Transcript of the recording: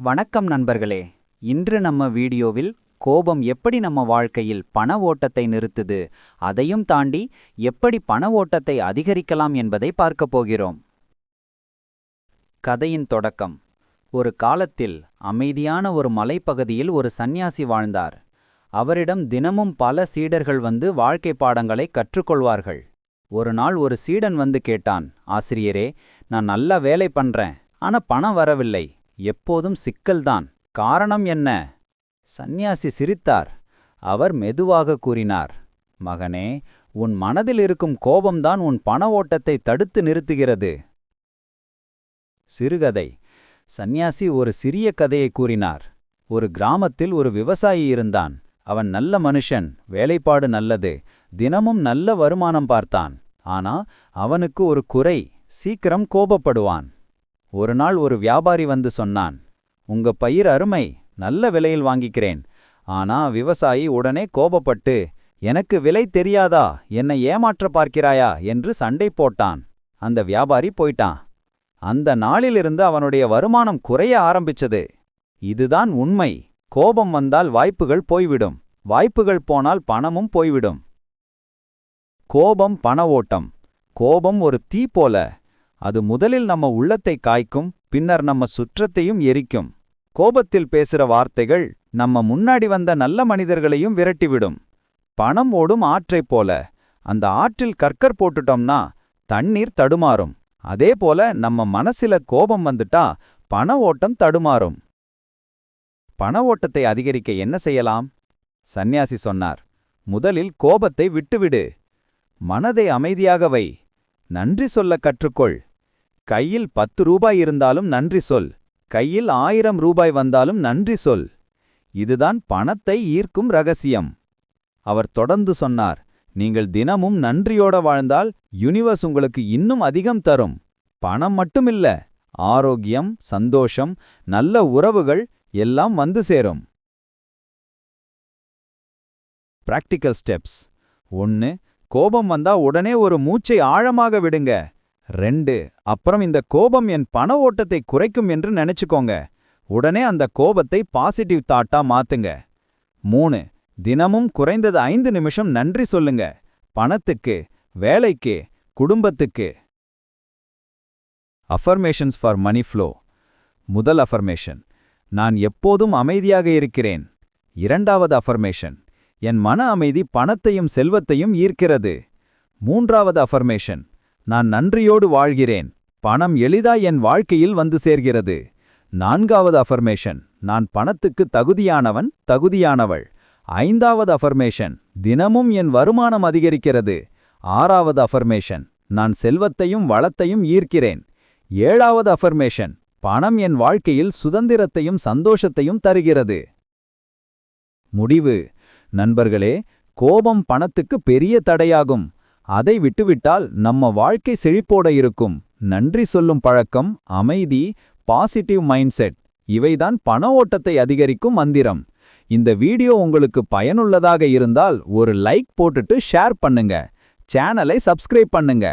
வணக்கம் நண்பர்களே. இன்று நம்ம வீடியோவில் கோபம் எப்படி நம்ம வாழ்க்கையில் பண ஓட்டத்தை நிறுத்துது அதையும் தாண்டி எப்படி பண ஓட்டத்தை அதிகரிக்கலாம் என்பதை பார்க்கப் போகிறோம். கதையின் தொடக்கம். ஒரு காலத்தில் அமைதியான ஒரு மலைப்பகுதியில் ஒரு சந்நியாசி வாழ்ந்தார். அவரிடம் தினமும் பல சீடர்கள் வந்து வாழ்க்கை பாடங்களை கற்றுக்கொள்வார்கள். ஒரு நாள் ஒரு சீடன் வந்து கேட்டான் ஆசிரியரே நான் நல்லா வேலை பண்றேன் ஆனா பணம் வரவில்லை. எப்போதும் சிக்கல்தான். காரணம் என்ன? சந்நியாசி சிரித்தார். அவர் மெதுவாக கூறினார். மகனே உன் மனதில் இருக்கும் கோபம்தான் உன் பண ஓட்டத்தை தடுத்து நிறுத்துகிறது. சிறுகதை. சந்நியாசி ஒரு சிறிய கதையை கூறினார். ஒரு கிராமத்தில் ஒரு விவசாயி இருந்தான். அவன் நல்ல மனுஷன் வேலைப்பாடு நல்லது தினமும் நல்ல வருமானம் பார்த்தான். ஆனா அவனுக்கு ஒரு குறை சீக்கிரம் கோபப்படுவான். ஒரு நாள் ஒரு வியாபாரி வந்து சொன்னான் உங்க பயிர் அருமை நல்ல விலையில் வாங்கிக்கிறேன். ஆனா விவசாயி உடனே கோபப்பட்டு எனக்கு விலை தெரியாதா? என்னை ஏமாற்ற பார்க்கிறாயா? என்று சண்டை போட்டான். அந்த வியாபாரி போயிட்டான். அந்த நாளிலிருந்து அவனுடைய வருமானம் குறைய ஆரம்பிச்சது. இதுதான் உண்மை. கோபம் வந்தால் வாய்ப்புகள் போய்விடும். வாய்ப்புகள் போனால் பணமும் போய்விடும். கோபம் பண ஓட்டம். கோபம் ஒரு தீ போல. அது முதலில் நம்ம உள்ளத்தை காய்க்கும் பின்னர் நம்ம சுற்றத்தையும் எரிக்கும். கோபத்தில் பேசுற வார்த்தைகள் நம்ம முன்னாடி வந்த நல்ல மனிதர்களையும் விரட்டிவிடும். பணம் ஓடும் ஆற்றைப் போல அந்த ஆற்றில் கற்கர் போட்டுட்டோம்னா தண்ணீர் தடுமாறும். அதே போல நம்ம மனசில கோபம் வந்துட்டா பண ஓட்டம் தடுமாறும். பண ஓட்டத்தை அதிகரிக்க என்ன செய்யலாம்? சந்நியாசி சொன்னார். முதலில் கோபத்தை விட்டுவிடு. மனதை அமைதியாக வை. நன்றி சொல்ல கற்றுக்கொள். கையில் பத்து ரூபாய் இருந்தாலும் நன்றி சொல். கையில் ஆயிரம் ரூபாய் வந்தாலும் நன்றி சொல். இதுதான் பணத்தை ஈர்க்கும் ரகசியம். அவர் தொடர்ந்து சொன்னார் நீங்கள் தினமும் நன்றியோட வாழ்ந்தால் யுனிவர்ஸ் உங்களுக்கு இன்னும் அதிகம் தரும். பணம் மட்டுமில்ல ஆரோக்கியம் சந்தோஷம் நல்ல உறவுகள் எல்லாம் வந்து சேரும். பிராக்டிக்கல் ஸ்டெப்ஸ் ஒன்று கோபம் வந்தா உடனே ஒரு மூச்சை ஆழமாக விடுங்க. ரெண்டு அப்புறம் இந்த கோபம் என் பண ஓட்டத்தை குறைக்கும் என்று நினைச்சுக்கோங்க. உடனே அந்த கோபத்தை பாசிட்டிவ் தாட்டா மாத்துங்க. மூணு தினமும் குறைந்தது ஐந்து நிமிஷம் நன்றி சொல்லுங்க. பணத்துக்கு வேலைக்கு குடும்பத்துக்கு. அஃபர்மேஷன்ஸ் ஃபார் மணி ஃப்ளோ முதல் அஃபர்மேஷன் நான் எப்போதும் அமைதியாக இருக்கிறேன். இரண்டாவது அஃபர்மேஷன் என் மன அமைதி பணத்தையும் செல்வத்தையும் ஈர்க்கிறது. மூன்றாவது அஃபர்மேஷன் நான் நன்றியோடு வாழ்கிறேன். பணம் எளிதா என் வாழ்க்கையில் வந்து சேர்கிறது. நான்காவது அஃபர்மேஷன் நான் பணத்துக்கு தகுதியானவன் தகுதியானவள். ஐந்தாவது அஃபர்மேஷன் தினமும் என் வருமானம் அதிகரிக்கிறது. ஆறாவது அஃபர்மேஷன் நான் செல்வத்தையும் வளத்தையும் ஈர்க்கிறேன். ஏழாவது அஃபர்மேஷன் பணம் என் வாழ்க்கையில் சுதந்திரத்தையும் சந்தோஷத்தையும் தருகிறது. முடிவு. நண்பர்களே கோபம் பணத்துக்கு பெரிய தடையாகும். அதை விட்டுவிட்டால் நம்ம வாழ்க்கை செழிப்போட இருக்கும். நன்றி சொல்லும் பழக்கம் அமைதி பாசிட்டிவ் மைண்ட் செட் இவைதான் பண ஓட்டத்தை அதிகரிக்கும் மந்திரம். இந்த வீடியோ உங்களுக்கு பயனுள்ளதாக இருந்தால் ஒரு லைக் போட்டுட்டு ஷேர் பண்ணுங்க. சேனலை சப்ஸ்கிரைப் பண்ணுங்க.